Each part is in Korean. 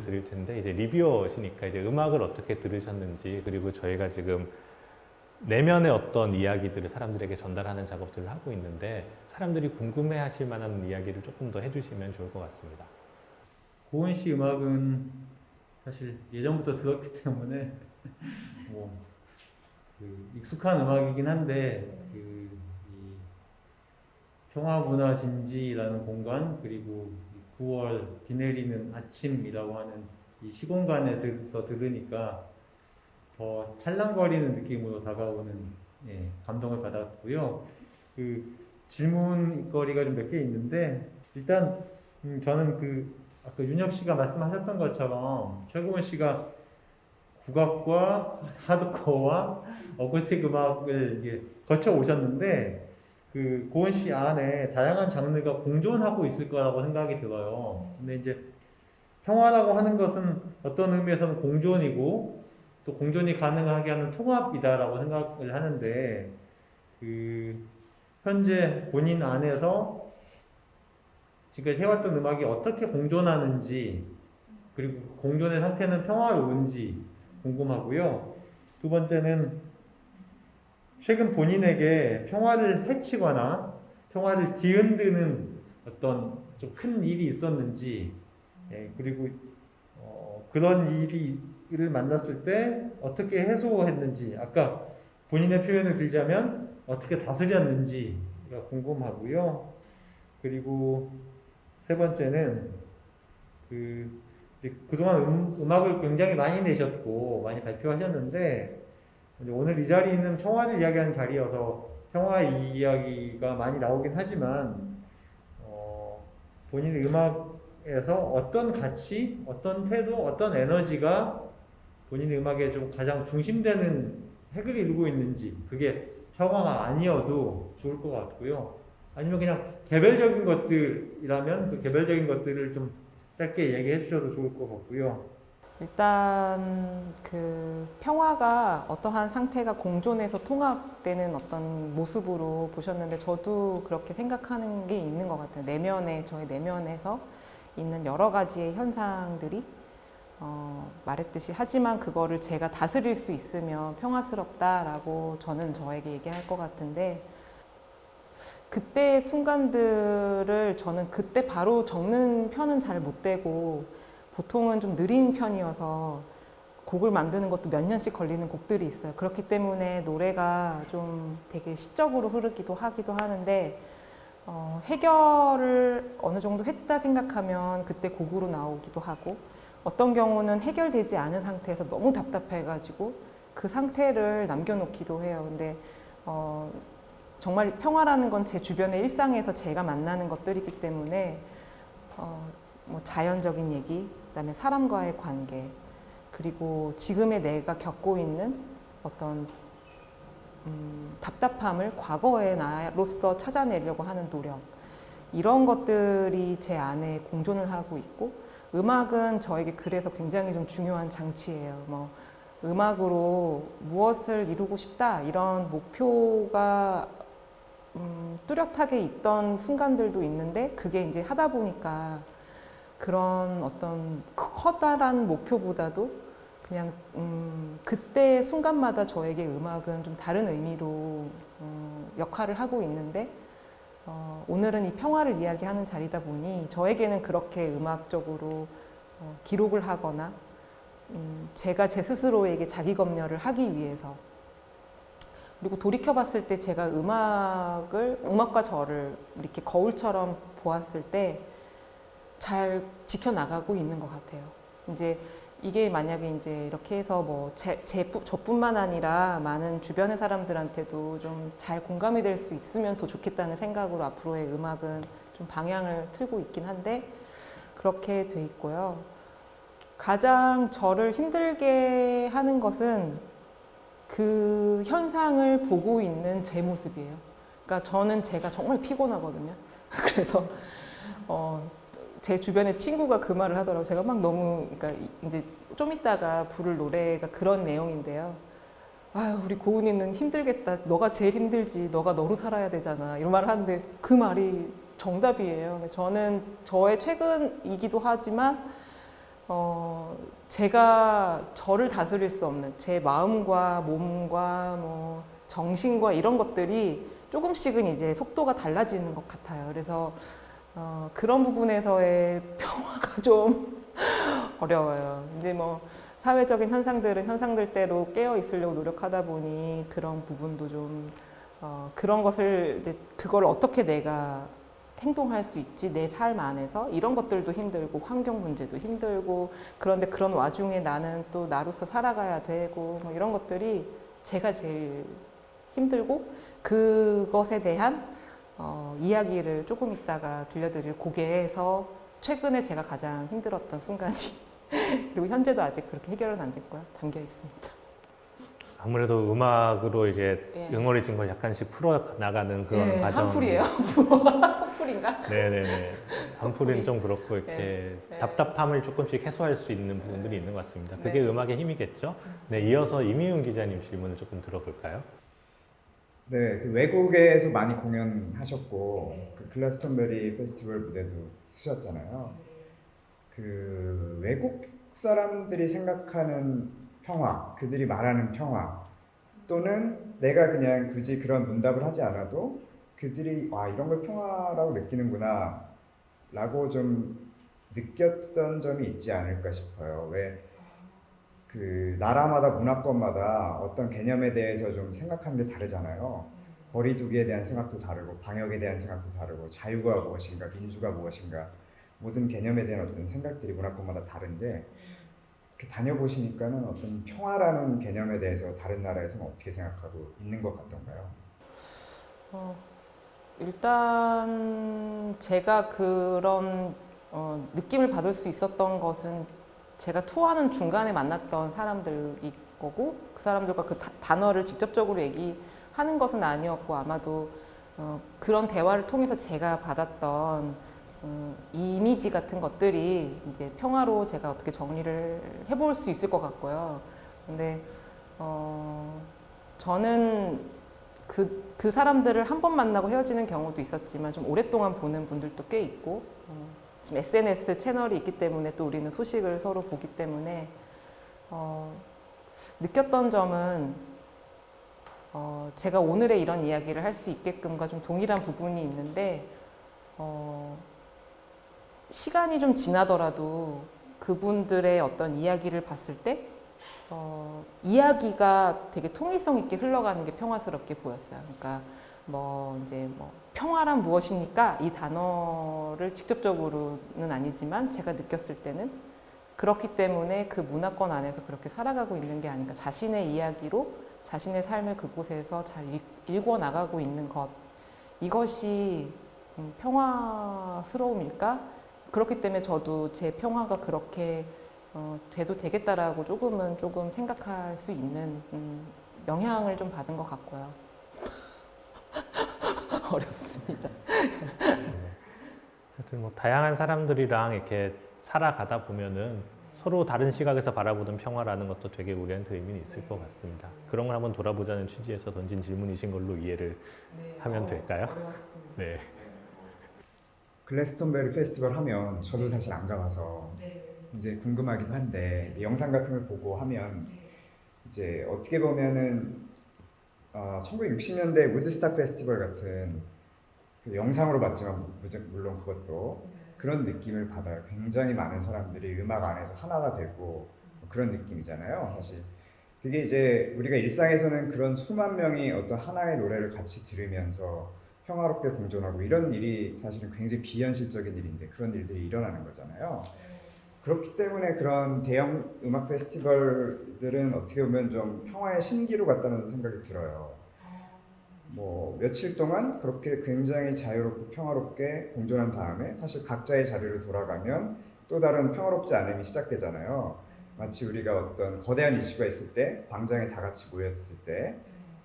드릴 텐데 이제 리뷰어시니까 이제 음악을 어떻게 들으셨는지 그리고 저희가 지금 내면의 어떤 이야기들을 사람들에게 전달하는 작업들을 하고 있는데 사람들이 궁금해하실 만한 이야기를 조금 더 해주시면 좋을 것 같습니다. 고은 씨 음악은 사실 예전부터 들었기 때문에 뭐 그 익숙한 음악이긴 한데 그이 평화문화 진지라는 공간 그리고 이 9월 비 내리는 아침이라고 하는 이 시공간에서 들으니까 더 찰랑거리는 느낌으로 다가오는 예, 감동을 받았고요. 그 질문거리가 좀 몇 개 있는데 일단 음, 저는 그 아까 윤혁 씨가 말씀하셨던 것처럼 최고원 씨가 국악과 하드코어와 어쿠스틱 음악을 이제 거쳐 오셨는데 그 고은 씨 안에 다양한 장르가 공존하고 있을 거라고 생각이 들어요. 근데 이제 평화라고 하는 것은 어떤 의미에서는 공존이고 또 공존이 가능하게 하는 통합이다라고 생각을 하는데 그 현재 본인 안에서 지금까지 해왔던 음악이 어떻게 공존하는지 그리고 공존의 상태는 평화로운지 궁금하고요. 두 번째는 최근 본인에게 평화를 해치거나 평화를 뒤흔드는 어떤 좀 큰 일이 있었는지 예, 그리고 어, 그런 일을 만났을 때 어떻게 해소했는지 아까 본인의 표현을 빌자면 어떻게 다스렸는지가 궁금하고요. 그리고 세 번째는 그 그동안 음, 음악을 굉장히 많이 내셨고 많이 발표하셨는데 오늘 이 자리는 평화를 이야기하는 자리여서 평화 이야기가 많이 나오긴 하지만 어, 본인의 음악에서 어떤 가치, 어떤 태도, 어떤 에너지가 본인의 음악에 좀 가장 중심되는 핵을 이루고 있는지 그게 평화가 아니어도 좋을 것 같고요. 아니면 그냥 개별적인 것들이라면 그 개별적인 것들을 좀 짧게 얘기해 주셔도 좋을 것 같고요. 일단 그 평화가 어떠한 상태가 공존해서 통합되는 어떤 모습으로 보셨는데 저도 그렇게 생각하는 게 있는 것 같아요. 내면에 저의 내면에서 있는 여러 가지의 현상들이 어, 말했듯이 하지만 그거를 제가 다스릴 수 있으면 평화스럽다라고 저는 저에게 얘기할 것 같은데 그때의 순간들을 저는 그때 바로 적는 편은 잘 못 되고 보통은 좀 느린 편이어서 곡을 만드는 것도 몇 년씩 걸리는 곡들이 있어요. 그렇기 때문에 노래가 좀 되게 시적으로 흐르기도 하기도 하는데 어, 해결을 어느 정도 했다 생각하면 그때 곡으로 나오기도 하고 어떤 경우는 해결되지 않은 상태에서 너무 답답해가지고 그 상태를 남겨놓기도 해요. 근데 어, 정말 평화라는 건 제 주변의 일상에서 제가 만나는 것들이기 때문에 어, 뭐 자연적인 얘기, 그다음에 사람과의 관계, 그리고 지금의 내가 겪고 있는 어떤 음, 답답함을 과거의 나로서 찾아내려고 하는 노력 이런 것들이 제 안에 공존을 하고 있고 음악은 저에게 그래서 굉장히 좀 중요한 장치예요. 뭐 음악으로 무엇을 이루고 싶다 이런 목표가 음, 뚜렷하게 있던 순간들도 있는데 그게 이제 하다 보니까 그런 어떤 커다란 목표보다도 그냥 음, 그때 순간마다 저에게 음악은 좀 다른 의미로 음, 역할을 하고 있는데 어, 오늘은 이 평화를 이야기하는 자리다 보니 저에게는 그렇게 음악적으로 어, 기록을 하거나 음, 제가 제 스스로에게 자기 검열을 하기 위해서 그리고 돌이켜 봤을 때 제가 음악을 음악과 저를 이렇게 거울처럼 보았을 때 잘 지켜나가고 있는 것 같아요. 이제 이게 만약에 이제 이렇게 해서 뭐 제, 제 저뿐만 아니라 많은 주변의 사람들한테도 좀 잘 공감이 될 수 있으면 더 좋겠다는 생각으로 앞으로의 음악은 좀 방향을 틀고 있긴 한데 그렇게 돼 있고요. 가장 저를 힘들게 하는 것은 그 현상을 보고 있는 제 모습이에요. 그러니까 저는 제가 정말 피곤하거든요. 그래서 어, 제 주변에 친구가 그 말을 하더라고요. 제가 막 너무, 그러니까 이제 좀 있다가 부를 노래가 그런 내용인데요. 아유, 우리 고은이는 힘들겠다. 너가 제일 힘들지. 너가 너로 살아야 되잖아. 이런 말을 하는데 그 말이 정답이에요. 저는 저의 최근이기도 하지만 어, 제가 저를 다스릴 수 없는 제 마음과 몸과 뭐 정신과 이런 것들이 조금씩은 이제 속도가 달라지는 것 같아요. 그래서 어, 그런 부분에서의 평화가 좀 어려워요. 근데 뭐 사회적인 현상들은 현상들대로 깨어 있으려고 노력하다 보니 그런 부분도 좀 어, 그런 것을 이제 그걸 어떻게 내가 행동할 수 있지 내 삶 안에서 이런 것들도 힘들고 환경 문제도 힘들고 그런데 그런 와중에 나는 또 나로서 살아가야 되고 뭐 이런 것들이 제가 제일 힘들고 그것에 대한 어, 이야기를 조금 있다가 들려드릴 곡에서 최근에 제가 가장 힘들었던 순간이 그리고 현재도 아직 그렇게 해결은 안 됐고요 담겨 있습니다. 아무래도 음악으로 이게 예. 응어리진 걸 약간씩 풀어 나가는 그런 예, 과정. 한풀이에요. 소풀인가? 네네네. 소풀이. 좀 그렇고 이렇게 네. 답답함을 조금씩 해소할 수 있는 부분들이 있는 것 같습니다. 그게 네. 음악의 힘이겠죠. 네, 이어서 이미윤 기자님 질문을 조금 들어볼까요? 네, 그 외국에서 많이 공연하셨고 그 글라스턴베리 페스티벌 무대도 쓰셨잖아요. 그 외국 사람들이 생각하는 평화, 그들이 말하는 평화 또는 내가 그냥 굳이 그런 문답을 하지 않아도 그들이 와 이런 걸 평화라고 느끼는구나 라고 좀 느꼈던 점이 있지 않을까 싶어요. 왜 그 나라마다 문화권마다 어떤 개념에 대해서 좀 생각하는 게 다르잖아요. 거리두기에 대한 생각도 다르고 방역에 대한 생각도 다르고 자유가 무엇인가 민주가 무엇인가 모든 개념에 대한 어떤 생각들이 문화권마다 다른데 다녀보시니까는 어떤 평화라는 개념에 대해서 다른 나라에서는 어떻게 생각하고 있는 것 같던가요? 어, 일단 제가 그런 어, 느낌을 받을 수 있었던 것은 제가 투어하는 중간에 만났던 사람들이 거고 그 사람들과 그 다- 단어를 직접적으로 얘기하는 것은 아니었고 아마도 어, 그런 대화를 통해서 제가 받았던 음, 이미지 같은 것들이 이제 평화로 제가 어떻게 정리를 해볼 수 있을 것 같고요. 근데 어, 저는 그, 그 사람들을 한 번 만나고 헤어지는 경우도 있었지만 좀 오랫동안 보는 분들도 꽤 있고 어, SNS 채널이 있기 때문에 또 우리는 소식을 서로 보기 때문에 어, 느꼈던 점은 어, 제가 오늘의 이런 이야기를 할 수 있게끔과 좀 동일한 부분이 있는데 어, 시간이 좀 지나더라도 그분들의 어떤 이야기를 봤을 때 어, 이야기가 되게 통일성 있게 흘러가는 게 평화스럽게 보였어요. 그러니까 뭐 이제 뭐 평화란 무엇입니까? 이 단어를 직접적으로는 아니지만 제가 느꼈을 때는 그렇기 때문에 그 문화권 안에서 그렇게 살아가고 있는 게 아닌가. 자신의 이야기로 자신의 삶을 그곳에서 잘 읽- 읽어 나가고 있는 것 이것이 음, 평화스러움일까? 그렇기 때문에 저도 제 평화가 그렇게 어, 돼도 되겠다라고 조금은 조금 생각할 수 있는 음, 영향을 좀 받은 것 같고요. 어렵습니다. 하여튼 뭐 다양한 사람들이랑 이렇게 살아가다 보면은 서로 다른 시각에서 바라보던 평화라는 것도 되게 우리한테 의미는 있을 것 같습니다. 그런 걸 한번 돌아보자는 취지에서 던진 질문이신 걸로 이해를 하면 될까요? 네. 글래스톤베리 페스티벌 하면 저도 사실 안 가봐서 이제 궁금하기도 한데 영상 같은 걸 보고 하면 이제 어떻게 보면은 어, 1960년대 우드스탁 페스티벌 같은 그 영상으로 봤지만 무- 물론 그것도 그런 느낌을 받아요. 굉장히 많은 사람들이 음악 안에서 하나가 되고 그런 느낌이잖아요. 사실 그게 이제 우리가 일상에서는 그런 수만 명이 어떤 하나의 노래를 같이 들으면서 평화롭게 공존하고 이런 일이 사실은 굉장히 비현실적인 일인데 그런 일들이 일어나는 거잖아요. 그렇기 때문에 그런 대형 음악 페스티벌들은 어떻게 보면 좀 평화의 신기루 같다는 생각이 들어요. 뭐 며칠 동안 그렇게 굉장히 자유롭고 평화롭게 공존한 다음에 사실 각자의 자리로 돌아가면 또 다른 평화롭지 않음이 시작되잖아요. 마치 우리가 어떤 거대한 이슈가 있을 때 광장에 다 같이 모였을 때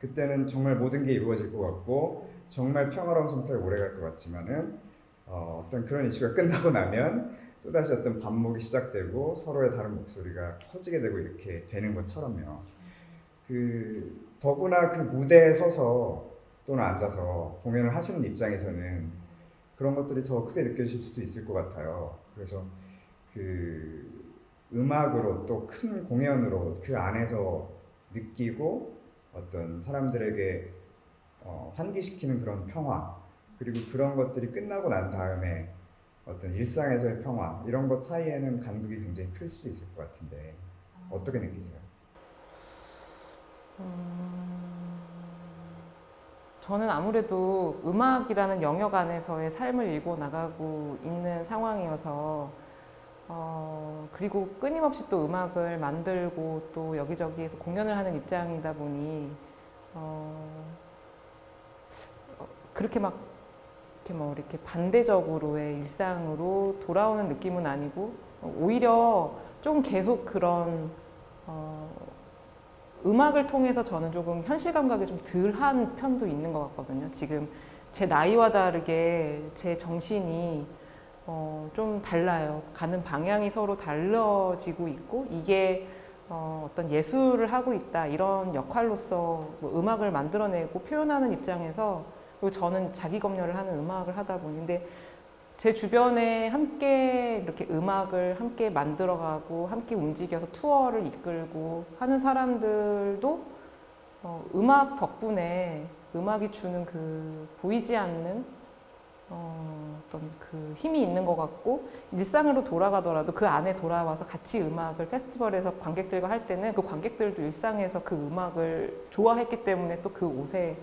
그때는 정말 모든 게 이루어질 것 같고 정말 평화로운 상태로 오래갈 것 같지만은 어, 어떤 그런 이슈가 끝나고 나면 또다시 어떤 반목이 시작되고 서로의 다른 목소리가 커지게 되고 이렇게 되는 것처럼요. 그 더구나 그 무대에 서서 또는 앉아서 공연을 하시는 입장에서는 그런 것들이 더 크게 느껴질 수도 있을 것 같아요. 그래서 그 음악으로 또 큰 공연으로 그 안에서 느끼고 어떤 사람들에게 어, 환기시키는 그런 평화 그리고 그런 것들이 끝나고 난 다음에 어떤 일상에서의 평화 이런 것 사이에는 간극이 굉장히 클 수도 있을 것 같은데 어떻게 느끼세요? 음, 저는 아무래도 음악이라는 영역 안에서의 삶을 일고 나가고 있는 상황이어서 어, 그리고 끊임없이 또 음악을 만들고 또 여기저기에서 공연을 하는 입장이다 보니 어, 어, 그렇게 막 이렇게 뭐 이렇게 반대적으로의 일상으로 돌아오는 느낌은 아니고 어, 오히려 좀 계속 그런 어, 음악을 통해서 저는 조금 현실 감각이 좀 덜한 편도 있는 것 같거든요. 지금 제 나이와 다르게 제 정신이 어, 좀 달라요. 가는 방향이 서로 달라지고 있고 이게 어, 어떤 예술을 하고 있다 이런 역할로서 뭐 음악을 만들어내고 표현하는 입장에서 그리고 저는 자기 검열을 하는 음악을 하다 보니 근데 제 주변에 함께 이렇게 음악을 함께 만들어가고 함께 움직여서 투어를 이끌고 하는 사람들도 어, 음악 덕분에 음악이 주는 그 보이지 않는 어, 어떤 그 힘이 있는 것 같고 일상으로 돌아가더라도 그 안에 돌아와서 같이 음악을 페스티벌에서 관객들과 할 때는 그 관객들도 일상에서 그 음악을 좋아했기 때문에 또 그 옷에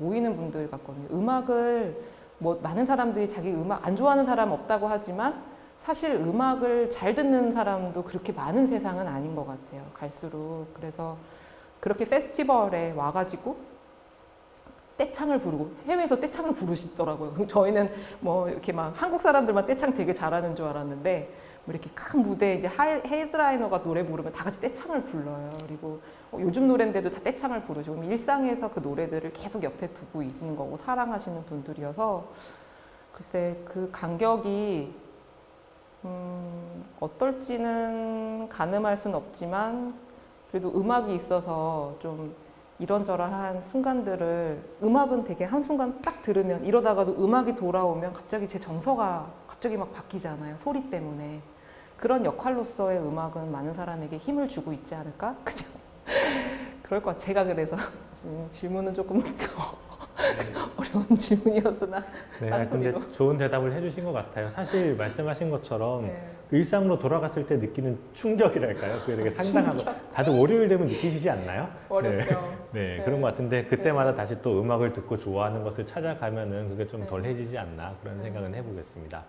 모이는 분들 같거든요. 음악을 뭐 많은 사람들이 자기 음악 안 좋아하는 사람 없다고 하지만 사실 음악을 잘 듣는 사람도 그렇게 많은 세상은 아닌 것 같아요. 갈수록 그래서 그렇게 페스티벌에 와가지고 떼창을 부르고 해외에서 떼창을 부르시더라고요. 저희는 뭐 이렇게 막 한국 사람들만 떼창 되게 잘하는 줄 알았는데 뭐 이렇게 큰 무대에 이제 하이- 헤드라이너가 노래 부르면 다 같이 떼창을 불러요. 그리고 어, 요즘 노래인데도 다 떼창을 부르시고 그럼 일상에서 그 노래들을 계속 옆에 두고 있는 거고 사랑하시는 분들이어서 글쎄 그 간격이 음, 어떨지는 가늠할 수는 없지만 그래도 음악이 있어서 좀 이런저런한 순간들을 음악은 되게 한순간 딱 들으면 이러다가도 음악이 돌아오면 갑자기 제 정서가 갑자기 막 바뀌잖아요. 소리 때문에. 그런 역할로서의 음악은 많은 사람에게 힘을 주고 있지 않을까? 그냥 그럴 것 같아요. 제가 그래서 질문은 조금 어려운 질문이었으나 네, 딴 아, 근데. 좋은 대답을 해주신 것 같아요. 사실 말씀하신 것처럼 네. 그 일상으로 돌아갔을 때 느끼는 충격이랄까요? 그게 되게 상당하고 다들 월요일 되면 느끼시지 않나요? 어렵죠. 네, 네. 그런 것 같은데 그때마다 다시 또 음악을 듣고 좋아하는 것을 찾아가면은 그게 좀 덜해지지 않나 그런 네. 생각은 해보겠습니다.